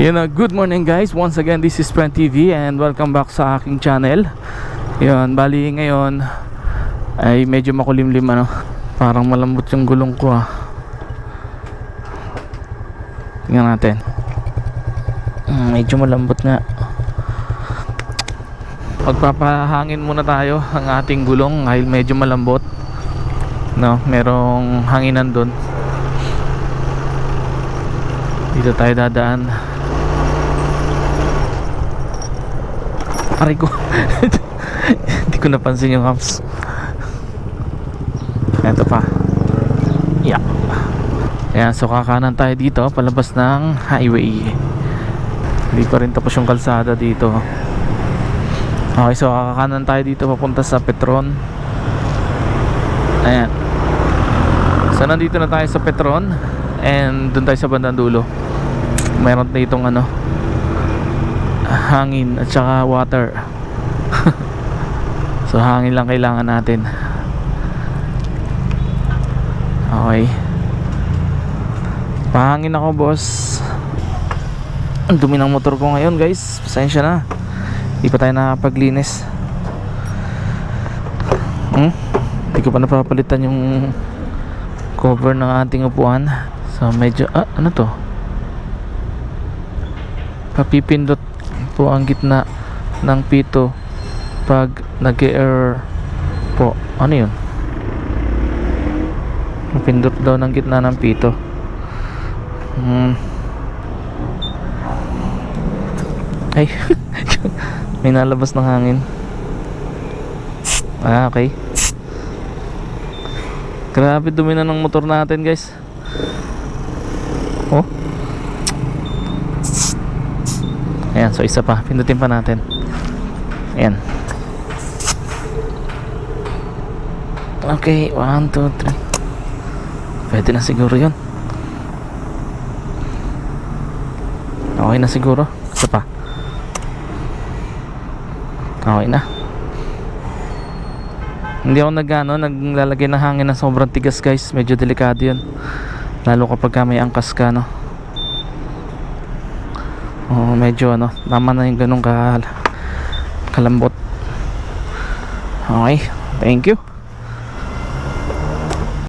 Yun na, good morning guys. Once again, this is Brent TV and welcome back sa aking channel. Yun, bali ngayon ay medyo makulimlim ano. Parang malambot yung gulong ko ah. Tingnan natin. Mm, medyo malambot nga. Pagpapahangin muna tayo ang ating gulong dahil medyo malambot. No, merong hanginan doon. Dito tayo dadaan. Aray ko. Hindi ko napansin yung humps. Ito pa. Yeah. Ayan, so kakanan tayo dito, palabas ng highway. Hindi pa rin tapos yung kalsada dito. Okay, so kakanan tayo dito papunta sa Petron. Ayan. So nandito na tayo sa Petron and doon tayo sa bandang dulo. Meron ditong ano hangin at saka water. so hangin lang kailangan natin. Okay. Pahangin ako, boss. Ang dumi ng motor ko ngayon, guys. Pasensya na. Hindi pa tayo nakapaglinis. Hmm? Hindi ko pa napapalitan yung cover ng ating upuan. So medyo, ah, ano to? Papipindot po ang gitna ng pito pag nag-air po. Ano yun? Papindot daw ng gitna ng pito. Hmm. Ay, may nalabas ng hangin. Ah, okay. Grabe dumi na ng motor natin, guys. Oh. Ayan, so isa pa. Pindutin pa natin. Ayan. Okay, 1, 2, 3. Pwede na siguro yun. Okay na siguro. Isa pa. Okay na. Hindi ako nag ano, naglalagay ng hangin na sobrang tigas guys. Medyo delikado yun. Lalo kapag ka may angkas ka no. Oh, medyo ano, tama na yung ganun ka kalambot. Okay, thank you.